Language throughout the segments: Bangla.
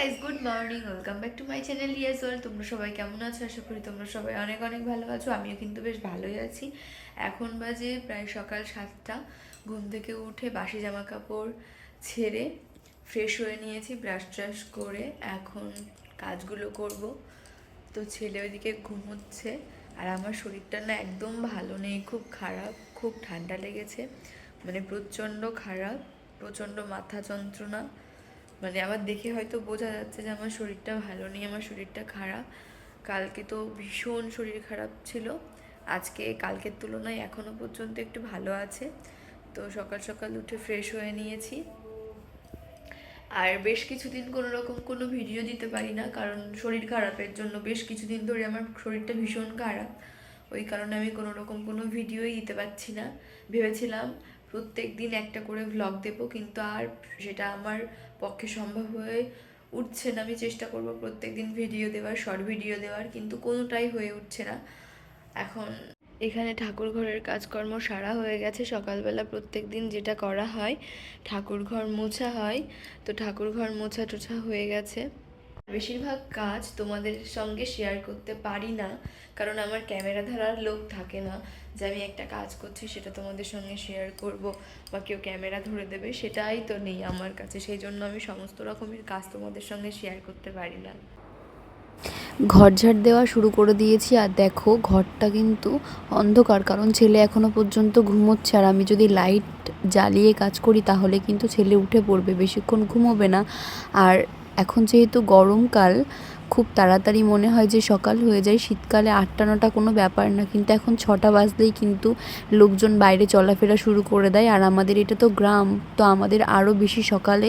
Guys good morning welcome back to my channel ইয়াস ওয়াল তোমরা সবাই কেমন আছো? আশা করি তোমরা সবাই অনেক অনেক ভালো আছো। আমিও কিন্তু বেশ ভালোই আছি। এখন বাজে প্রায় সকাল সাতটা। ঘুম থেকে উঠে বাসি জামা কাপড় ছেড়ে ফ্রেশ হয়ে নিয়েছি ব্রাশ ট্রাশ করে এখন কাজগুলো করব। তো ছেলে ওইদিকে ঘুমোচ্ছে আর আমার শরীরটা না একদম ভালো নেই, খুব খারাপ, খুব ঠান্ডা লেগেছে। মানে প্রচণ্ড খারাপ, প্রচণ্ড মাথা যন্ত্রণা। মানে আমার দেখে হয়তো বোঝা যাচ্ছে যে আমার শরীরটা ভালো নেই, আমার শরীরটা খারাপ। কালকে তো ভীষণ শরীর খারাপ ছিল। আজকে, কালকের তুলনায় এখনও পর্যন্ত একটু ভালো আছে। তো সকাল সকাল উঠে ফ্রেশ হয়ে নিয়েছি। আর বেশ কিছুদিন কোনো রকম কোনো ভিডিও দিতে পারি না, কারণ শরীর খারাপের জন্য বেশ কিছুদিন ধরে আমার শরীরটা ভীষণ খারাপ। ওই কারণে আমি কোনো রকম কোনো ভিডিওই দিতে পারছি না। ভেবেছিলাম প্রত্যেক দিন একটা করে ভ্লগ দেবো, কিন্তু আর সেটা আমার পক্ষে সম্ভব হয়ে উঠছে না। আমি চেষ্টা করব প্রত্যেক দিন ভিডিও দেওয়ার শর্ট ভিডিও দেওয়ার, কিন্তু কোনোটাই হয়ে উঠছে না। এখন এখানে ঠাকুর ঘরের কাজকর্ম সারা হয়ে গেছে। সকালবেলা প্রত্যেক দিন যেটা করা হয়, ঠাকুর ঘর মোছা হয়। তো ঠাকুর ঘর মোছা টোছা হয়ে গেছে। বেশিরভাগ কাজ তোমাদের সঙ্গে শেয়ার করতে পারি না, কারণ আমার ক্যামেরা ধরার লোক থাকে না। যে আমি একটা কাজ করছি, সেটা তোমাদের সঙ্গে শেয়ার করব বা কেউ ক্যামেরা ধরে দেবে, সেটাই তো নেই আমার কাছে। সেই জন্য আমি সমস্ত রকমের কাজ তোমাদের সঙ্গে শেয়ার করতে পারি না। ঘর ঝাড় দেওয়া শুরু করে দিয়েছি, আর দেখো, ঘরটা কিন্তু অন্ধকার, কারণ ছেলে এখনও পর্যন্ত ঘুমোচ্ছে। আর আমি যদি লাইট জ্বালিয়ে কাজ করি, তাহলে কিন্তু ছেলে উঠে পড়বে, বেশিক্ষণ ঘুমোবে না। আর এখন যেহেতু গরমকাল, খুব তাড়াতাড়ি মনে হয় যে সকাল হয়ে যায়, শীতকালে আটটা নটা কোনো ব্যাপার না। কিন্তু এখন ছটা বাজলেই কিন্তু লোকজন বাইরে চলাফেরা শুরু করে দেয়। আর আমাদের এটা তো গ্রাম, তো আমাদের আরও বেশি সকালে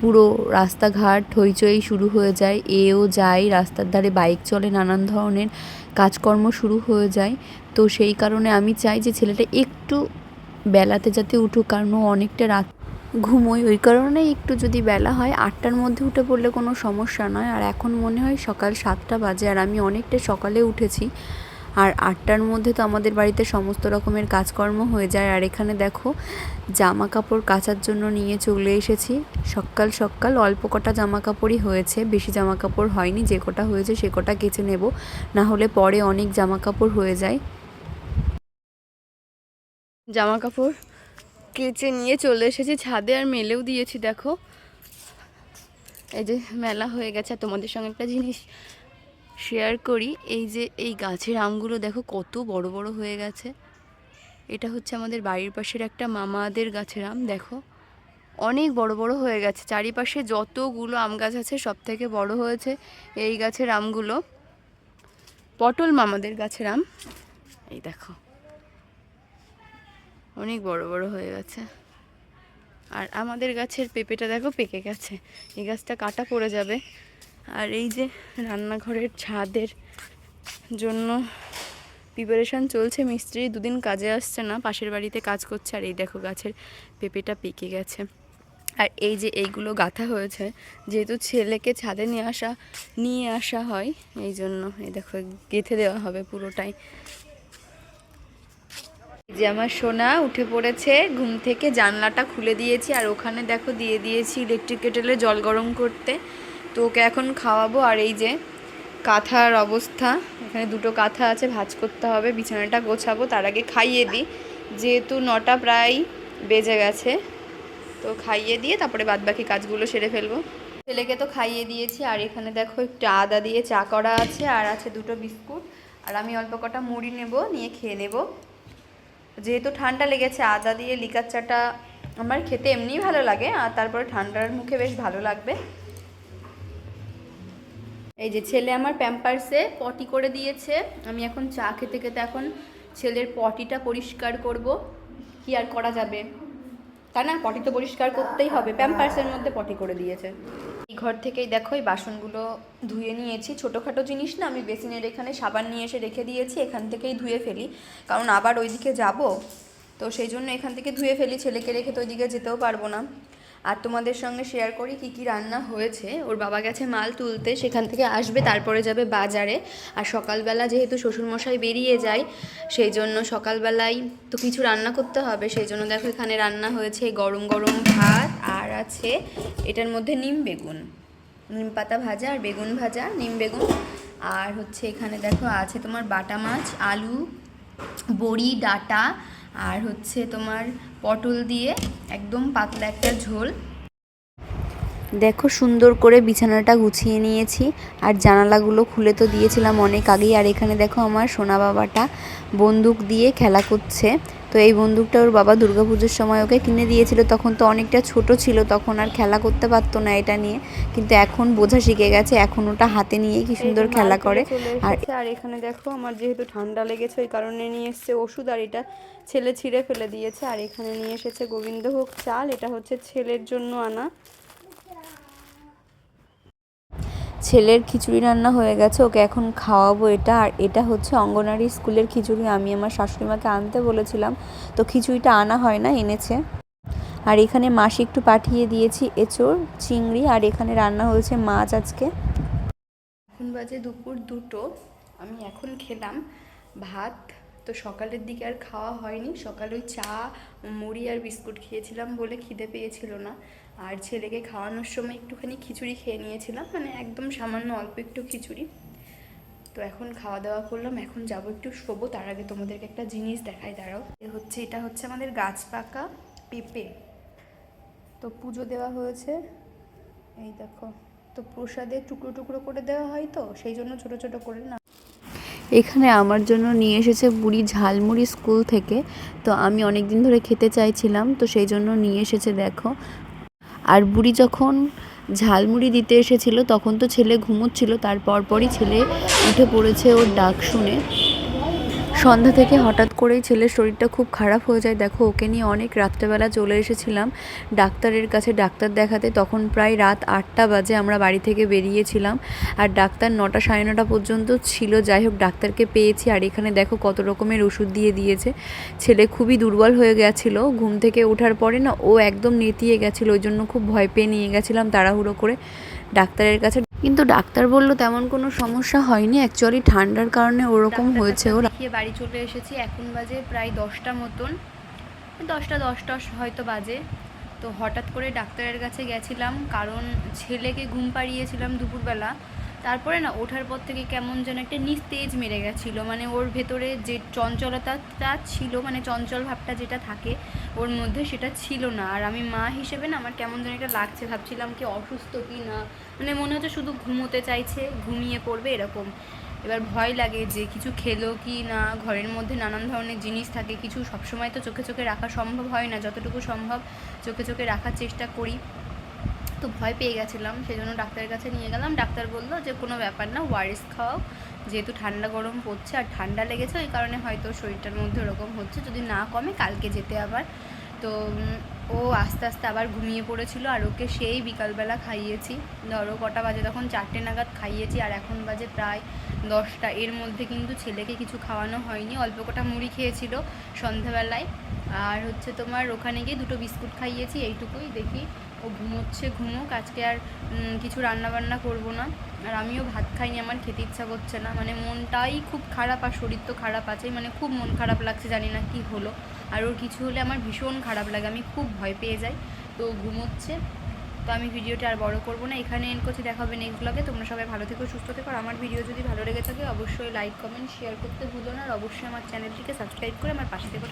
পুরো রাস্তাঘাট হইচই শুরু হয়ে যায়, এও যায়, রাস্তার ধারে বাইক চলে, নানান ধরনের কাজকর্ম শুরু হয়ে যায়। তো সেই কারণে আমি চাই যে ছেলেটা একটু বেলাতে যাতে উঠুক, কারণ অনেকটা রাত ঘুমোই। ওই কারণে একটু যদি বেলা হয়, আটটার মধ্যে উঠে পড়লে কোনো সমস্যা নয়। আর এখন মনে হয় সকাল সাতটা বাজে, আর আমি অনেকটা সকালে উঠেছি। আর আটটার মধ্যে তো আমাদের বাড়িতে সমস্ত রকমের কাজকর্ম হয়ে যায়। আর এখানে দেখো জামা কাপড় কাচার জন্য নিয়ে চলে এসেছি। সকাল সকাল অল্প কটা জামা কাপড়ই হয়েছে। বেশি জামা কাপড় হয়নি, যে কটা হয়েছে সে কটা কেচে নেব। না হলে পরে অনেক জামা কাপড় হয়ে যায়। জামা কাপড় কেচে নিয়ে চলে এসেছি, ছাদে আর মেলেও দিয়েছি, দেখো। এই যে মেলা হয়ে গেছে তোমাদের সঙ্গে একটা জিনিস শেয়ার করি। এই যে এই গাছের আমগুলো, দেখো কত বড় বড় হয়ে গেছে। এটা হচ্ছে আমাদের বাড়ির পাশের একটা মামাদের গাছের আম, দেখো। অনেক বড় বড় হয়ে গেছে, চারিপাশে যতগুলো আম গাছ আছে সব থেকে বড় হয়েছে এই গাছের আমগুলো। পটল মামাদের গাছের আম, এই দেখো। অনেক বড় বড় হয়ে গেছে। আর আমাদের গাছের পেঁপেটা দেখো পেকে গেছে। এই গাছটা কাটা পড়ে যাবে। আর এই যে রান্নাঘরের ছাদের জন্য প্রিপারেশান চলছে। মিস্ত্রি দুদিন কাজে আসছে না, পাশের বাড়িতে কাজ করছে। আর এই দেখো গাছের পেঁপেটা পেকে গেছে। আর এই যে এইগুলো গাঁথা হয়েছে, যেহেতু ছেলেকে ছাদে নিয়ে আসা নিয়ে আসা হয়, এই জন্য এই দেখো গেঁথে দেওয়া হবে পুরোটাই। যে আমার সোনা উঠে পড়েছে, ঘুম থেকে জানলাটা খুলে দিয়েছি আর ওখানে দেখো দিয়ে দিয়েছি ইলেকট্রিক কেটেলে জল গরম করতে। তো ওকে এখন খাওয়াবো আর এই যে কাঁথার অবস্থা, এখানে দুটো কাঁথা আছে, ভাজ করতে হবে, বিছানাটা গোছাবো, তার আগে খাইয়ে দিই। যেহেতু নটা প্রায় বেজে গেছে, তো খাইয়ে দিয়ে তারপরে বাদবাকি কাজগুলো সেরে ফেলব। ছেলেকে তো খাইয়ে দিয়েছি আর এখানে দেখো একটু আদা দিয়ে চা করা আছে আর আছে দুটো বিস্কুট। আর আমি অল্প কটা মুড়ি নেব, নিয়ে খেয়ে নেব। যেহেতু ঠান্ডা লেগেছে, আদা দিয়ে লিকার চাটা আমার খেতে এমনিই ভালো লাগে, আর তারপরে ঠান্ডার মুখে বেশ ভালো লাগবে। এই যে ছেলে আমার প্যাম্পার্সে পটি করে দিয়েছে, আমি এখন চা খেতে খেতে এখন ছেলের পটিটা পরিষ্কার করব, কি আর করা যাবে? তাই না, পটি তো পরিষ্কার করতেই হবে, প্যাম্পার্সের মধ্যে পটি করে দিয়েছে। এই ঘর থেকেই দেখো এই বাসনগুলো ধুয়ে নিয়েছি। ছোটোখাটো জিনিস না, আমি বেসিনের এখানে সাবান নিয়ে এসে রেখে দিয়েছি, এখান থেকেই ধুয়ে ফেলি। কারণ আবার ওইদিকে যাব, তো সেই জন্য এখান থেকে ধুয়ে ফেলি। ছেলেকে রেখে তো ওইদিকে যেতেও পারব না। আর তোমাদের সঙ্গে শেয়ার করি কি কি রান্না হয়েছে। ওর বাবা গেছে মাল তুলতে, সেখান থেকে আসবে, তারপরে যাবে বাজারে। আর সকালবেলা যেহেতু শ্বশুরমশাই বেরিয়ে যায়, সেই জন্য সকালবেলায় তো কিছু রান্না করতে হবে। সেই জন্য দেখো এখানে রান্না হয়েছে গরম গরম ভাত, আর আছে এটার মধ্যে নিম বেগুন। নিম পাতা ভাজা আর বেগুন ভাজা, নিম বেগুন। আর হচ্ছে এখানে দেখো আছে তোমার বাটা মাছ, আলু, বড়ি, ডাটা আর হচ্ছে তোমার পটল দিয়ে একদম পাতলা একটা ঝোল দেখো সুন্দর করে বিছানাটা গুছিয়ে নিয়েছি। আর জানালাগুলো খুলে তো দিয়েছিলাম অনেক আগেই। আর এখানে দেখো আমার সোনা বাবাটা বন্দুক দিয়ে খেলা করছে। তো এই বন্দুকটা ওর বাবা দুর্গাপুজোর সময় ওকে কিনে দিয়েছিল। তখন তো অনেকটা ছোট ছিল তখন আর খেলা করতে পারতো না এটা নিয়ে। কিন্তু এখন বোঝা শিখে গেছে এখন ওটা হাতে নিয়ে কি সুন্দর খেলা করে। আর আর এখানে দেখো আমার যেহেতু ঠান্ডা লেগেছে ওই কারণে নিয়ে এসেছে ওষুধ আর এটা ছেলে ছিঁড়ে ফেলে দিয়েছে। আর এখানে নিয়ে এসেছে গোবিন্দভোগ চাল এটা হচ্ছে ছেলের জন্য আনা। ছেলের খিচুড়ি রান্না হয়ে গেছে, ওকে এখন খাওয়াবো এটা। আর এটা হচ্ছে অঙ্গনারী স্কুলের খিচুড়ি, আমি আমার শাশুড়িমাকে আনতে বলেছিলাম। তো খিচুড়িটা আনা হয় না, এনেছে। আর এখানে মাসি একটু পাঠিয়ে দিয়েছি এঁচোড়, চিংড়ি, আর এখানে রান্না হয়েছে মাছ আজকে। এখন বাজে দুপুর দুটো, আমি এখন খেলাম ভাত। তো সকালের দিকে আর খাওয়া হয়নি, সকালে ওই চা, মুড়ি আর বিস্কুট খেয়েছিলাম বলে খিদে পেয়েছিল না। আর ছেলেকে খাওয়ানোর সময় একটুখানি খিচুড়ি খেয়ে নিয়েছিলাম মানে একদম সামান্য অল্প একটু খিচুড়ি। তো এখন খাওয়া দাওয়া করলাম, এখন যাব একটু শোবো, তার আগে তোমাদেরকে একটা জিনিস দেখাই, দাঁড়াও। এ হচ্ছে, এটা হচ্ছে আমাদের গাছ পাকা পেঁপে। তো পুজো দেওয়া হয়েছে, এই দেখো। তো প্রসাদে টুকরো টুকরো করে দেওয়া হয় তো, সেই জন্য ছোট ছোট করে না। এখানে আমার জন্য নিয়ে এসেছে বুড়ি ঝালমুড়ি স্কুল থেকে, তো আমি অনেক দিন ধরে খেতে চাইছিলাম, তো সেই জন্য নিয়ে এসেছে, দেখো। আর বুড়ি যখন ঝালমুড়ি দিতে এসেছিল, তখন তো ছেলে ঘুমোচ্ছিল, তার পরপরই ছেলে উঠে পড়েছে ওর ডাক শুনে। সন্ধ্যা থেকে হঠাৎ করেই ছেলের শরীরটা খুব খারাপ হয়ে যায়। দেখো, ওকে নিয়ে অনেক রাত্রেবেলা চলে এসেছিলাম। ডাক্তারের কাছে ডাক্তার দেখাতে। তখন প্রায় রাত আটটা বাজে আমরা বাড়ি থেকে বেরিয়েছিলাম। আর ডাক্তার নটা সাড়ে নটা পর্যন্ত ছিল। যাই হোক, ডাক্তারকে পেয়েছি। আর এখানে দেখো কত রকমের ওষুধ দিয়ে দিয়েছে। ছেলে খুবই দুর্বল হয়ে গেছিল। ঘুম থেকে ওঠার পরে না, ও একদম নেতিয়ে গেছিল। ওই জন্য খুব ভয় পেয়ে নিয়ে গেছিলাম তাড়াহুড়ো করে। ডাক্তারের কাছে কিন্তু ডাক্তার বলল তেমন কোনো সমস্যা হয়নি। অ্যাকচুয়ালি ঠান্ডার কারণে ওরকম হয়েছে। ওর বাড়ি চলে এসেছি। এখন বাজে প্রায় দশটা মতন। দশটা দশটা হয়তো বাজে। তো হঠাৎ করে ডাক্তারের কাছে গেছিলাম কারণ ছেলেকে ঘুম পাড়িয়েছিলাম দুপুরবেলা। তারপরে না ওঠার পর থেকে কেমন যেন একটা নিস্তেজ মেরে গেছিল। মানে ওর ভেতরে যে চঞ্চলতাটা ছিল মানে চঞ্চল ভাবটা যেটা থাকে ওর মধ্যে সেটা ছিল না। আর আমি মা হিসেবে না আমার কেমন যেন একটা লাগছে। ভাবছিলাম কি অসুস্থ কি না। মানে মনে হচ্ছে শুধু ঘুমোতে চাইছে, ঘুমিয়ে পড়বে এরকম। এবার ভয় লাগে যে কিছু খেলো কি না। ঘরের মধ্যে নানান ধরনের জিনিস থাকে। কিছু সবসময় তো চোখে চোখে রাখা সম্ভব হয় না। যতটুকু সম্ভব চোখে চোখে রাখার চেষ্টা করি। তো ভয় পেয়ে গেছিলাম। সেই জন্য ডাক্তারের কাছে নিয়ে গেলাম। ডাক্তার বলল যে, কোনো ব্যাপার না, ওয়ারিস খাওয়াও। যেহেতু ঠান্ডা গরম পড়ছে আর ঠান্ডা লেগেছে, ওই কারণে হয়তো শরীরটার মধ্যে ওরকম হচ্ছে, যদি না কমে কালকে যেতে আবার। তো ও আস্তে আস্তে আবার ঘুমিয়ে পড়েছিল আর ওকে সেই বিকালবেলা খাইয়েছি। ধরো কটা বাজে, তখন চারটে নাগাদ খাইয়েছি আর এখন বাজে প্রায় দশটা। এর মধ্যে কিন্তু ছেলেকে কিছু খাওয়ানো হয়নি, অল্প কটা মুড়ি খেয়েছিল সন্ধ্যাবেলায়। আর হচ্ছে তোমার ওখানে গিয়ে দুটো বিস্কুট খাইয়েছি, এইটুকুই দেখি। ও ঘুমোচ্ছে, ঘুমোক। আজকে আর কিছু রান্না বান্না করব না। আর আমিও ভাত খাইনি, আমার খেতে ইচ্ছা করছে না। মানে মনটাই খুব খারাপ আর শরীর তো খারাপ আছেই। মানে খুব মন খারাপ লাগছে, জানি না কি হলো। আর ওর কিছু হলে আমার ভীষণ খারাপ লাগে, আমি খুব ভয় পেয়ে যাই। তো ঘুমোচ্ছে। তো আমি ভিডিওটা আর বড় করব না। এখানে এন্ড করছি, দেখা হবে নেক্সট ব্লগে তোমরা সবাই ভালো থেকো, সুস্থ থেকো। আর আমার ভিডিও যদি ভালো লেগে থাকে, অবশ্যই লাইক কমেন্ট শেয়ার করতে ভুলো না। আর অবশ্যই আমার চ্যানেলটিকে সাবস্ক্রাইব করে আমার পাশে থেকো।